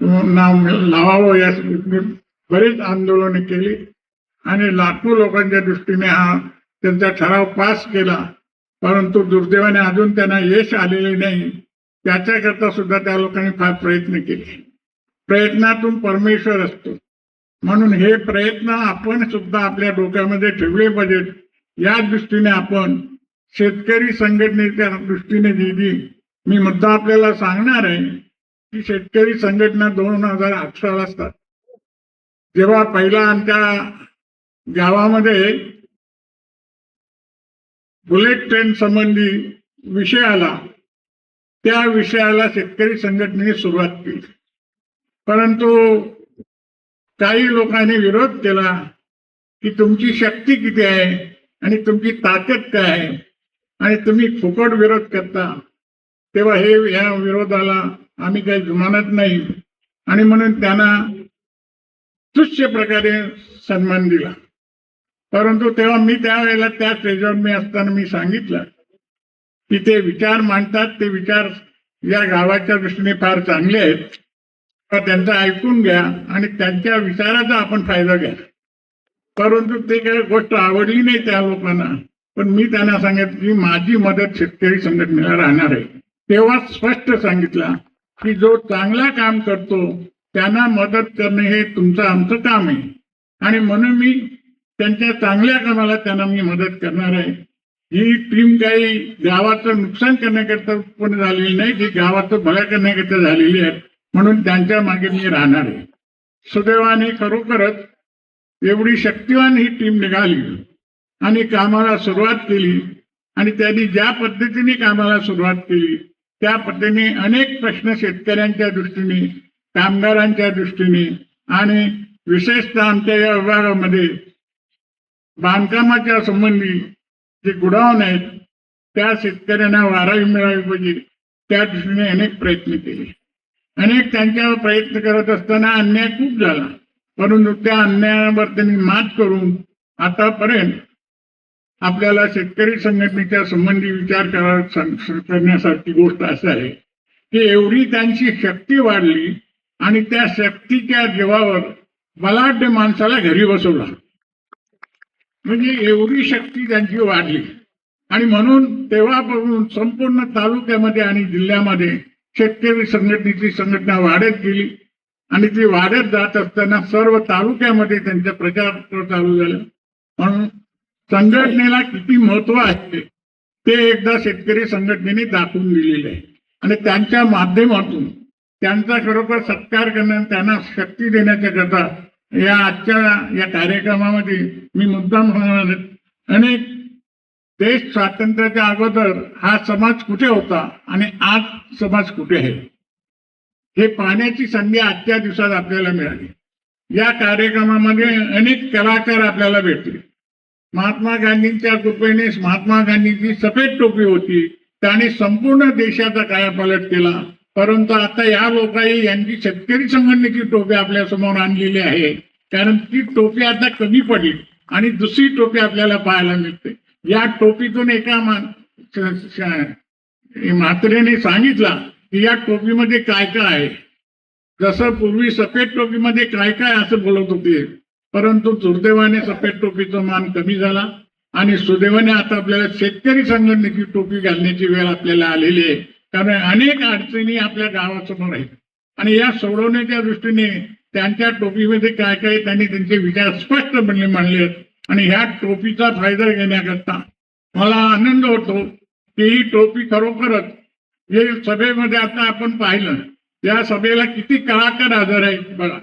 नाव लावावं या बरीच आंदोलने केली. आणि लाखो लोकांच्या दृष्टीने हा त्यांचा ठराव पास केला. परंतु दुर्दैवाने अजून त्यांना यश आलेले नाही. त्याच्याकरता सुद्धा त्या लोकांनी फार प्रयत्न केले. प्रयत्नातून परमेश्वर असतो. म्हणून हे प्रयत्न आपण सुद्धा आपल्या डोक्यामध्ये ठेवले पाहिजेत. या दृष्टीने आपण शेतकरी संघटनेच्या दृष्टीने दिली जी मी मुद्दा आपल्याला सांगणार आहे. ही शेतकरी संघटना दोन हजार अठराला असतात. जेव्हा पहिला आमच्या गावामध्ये बुलेट ट्रेन संबंधी विषय आला त्या विषयाला शेतकरी संघटनेने सुरुवात केली. परंतु काही लोकांनी विरोध केला की तुमची शक्ती किती आहे आणि तुमची ताकद काय आहे आणि तुम्ही फुकट विरोध करता. तेव्हा हे या विरोधाला आम्ही काही जुमानत नाही. आणि म्हणून त्यांना तुच्छ प्रकारे सन्मान दिला. परंतु तेव्हा मी त्यावेळेला त्या स्टेजवर मी असताना मी सांगितलं की ते विचार मांडतात ते विचार या गावाच्या दृष्टीने फार चांगले आहेत. तर त्यांचं ऐकून घ्या आणि त्यांच्या विचाराचा आपण फायदा घ्या. परंतु ते काही गोष्ट आवडली नाही त्या लोकांना. पण मी त्यांना सांगितलं की माझी मदत शेतकरी संघटनेला राहणार आहे. तेव्हा स्पष्ट सांगितला की जो चांगला काम करतो त्यांना मदत करणे हे तुमचं आमचं काम आहे. आणि म्हणून मी त्यांच्या चांगल्या कामाला त्यांना मी मदत करणार आहे. ही टीम काही गावाचं नुकसान करण्याकरता पण झालेली नाही ती गावाचं भलं करण्याकरता झालेली आहे. म्हणून त्यांच्या मागे मी राहणार आहे. सुदैवाने खरोखरच एवढी शक्तिवान ही टीम निघाली आणि कामाला सुरुवात केली. आणि त्यांनी ज्या पद्धतीने कामाला सुरुवात केली त्या पद्धतीने अनेक प्रश्न शेतकऱ्यांच्या दृष्टीने कामगारांच्या दृष्टीने आणि विशेषतः आमच्या या विभागामध्ये बांधकामाच्या संबंधी जे गुडाऊन आहेत त्या शेतकऱ्यांना वारावी मिळावी पाहिजे त्या दृष्टीने अनेक प्रयत्न केले. अनेक त्यांच्यावर प्रयत्न करत असताना अन्याय खूप झाला. परंतु त्या अन्यायावर त्यांनी मात करून आतापर्यंत आपल्याला शेतकरी संघटनेच्या संबंधी विचार करण्यासारखी गोष्ट असं आहे की एवढी त्यांची शक्ती वाढली आणि त्या शक्तीच्या जीवावर बलाढ्य माणसाला घरी बसवला. म्हणजे एवढी शक्ती त्यांची वाढली. आणि म्हणून तेव्हापासून संपूर्ण तालुक्यामध्ये आणि जिल्ह्यामध्ये शेतकरी संघटनेची संघटना वाढत गेली. आणि ती वाढत जात असताना सर्व तालुक्यामध्ये त्यांचा प्रचार चालू झाला. म्हणून संघटनेला किती महत्त्व आहे ते एकदा शेतकरी संघटनेने दाखवून दिलेले आहे. आणि त्यांच्या माध्यमातून त्यांचा खरोखर सत्कार करणं त्यांना शक्ती देण्याच्या करता या आजच्या या कार्यक्रमामध्ये मी मुद्दाम सांगणार आहे, अनेक देश स्वातंत्र्याच्या अगोदर हा समाज कुठे होता आणि आज समाज कुठे आहे हे पाहण्याची संधी आजच्या दिवसात आपल्याला मिळाली. या कार्यक्रमामध्ये अनेक कलाकार आपल्याला भेटले. महात्मा गांधींच्या कृपेने महात्मा गांधींची सफेद टोपी होती. त्याने संपूर्ण देशाचा कायापालट केला. परंतु आता या लोकांनी यांची शेतकरी संघटनेची टोपी आपल्यासमोर आणलेली आहे. कारण ती टोपी आता कमी पडली आणि दुसरी टोपी आपल्याला पाहायला मिळते. या टोपीतून एका मा- म्हात्रेने सांगितला की या टोपीमध्ये काय काय आहे? जसं पूर्वी सफेद टोपीमध्ये काय काय असं बोलत होते. परंतु दुर्दैवाने सफेद टोपीचा मान कमी झाला आणि सुदैवाने आता आपल्याला शेतकरी संघटनेची टोपी घालण्याची वेळ आपल्याला आलेली आहे. कारण अनेक अडचणी आपल्या गावासमोर आहेत. आणि या सोडवण्याच्या दृष्टीने त्यांच्या टोपीमध्ये काय काय त्यांनी त्यांचे विचार स्पष्टपणे मांडले आहेत. आणि ह्या टोपीचा फायदा घेण्याकरता मला आनंद होतो की ही टोपी खरोखरच हे सभेमध्ये आता आपण पाहिलं या सभेला किती कलाकार आजार आहेत बघा.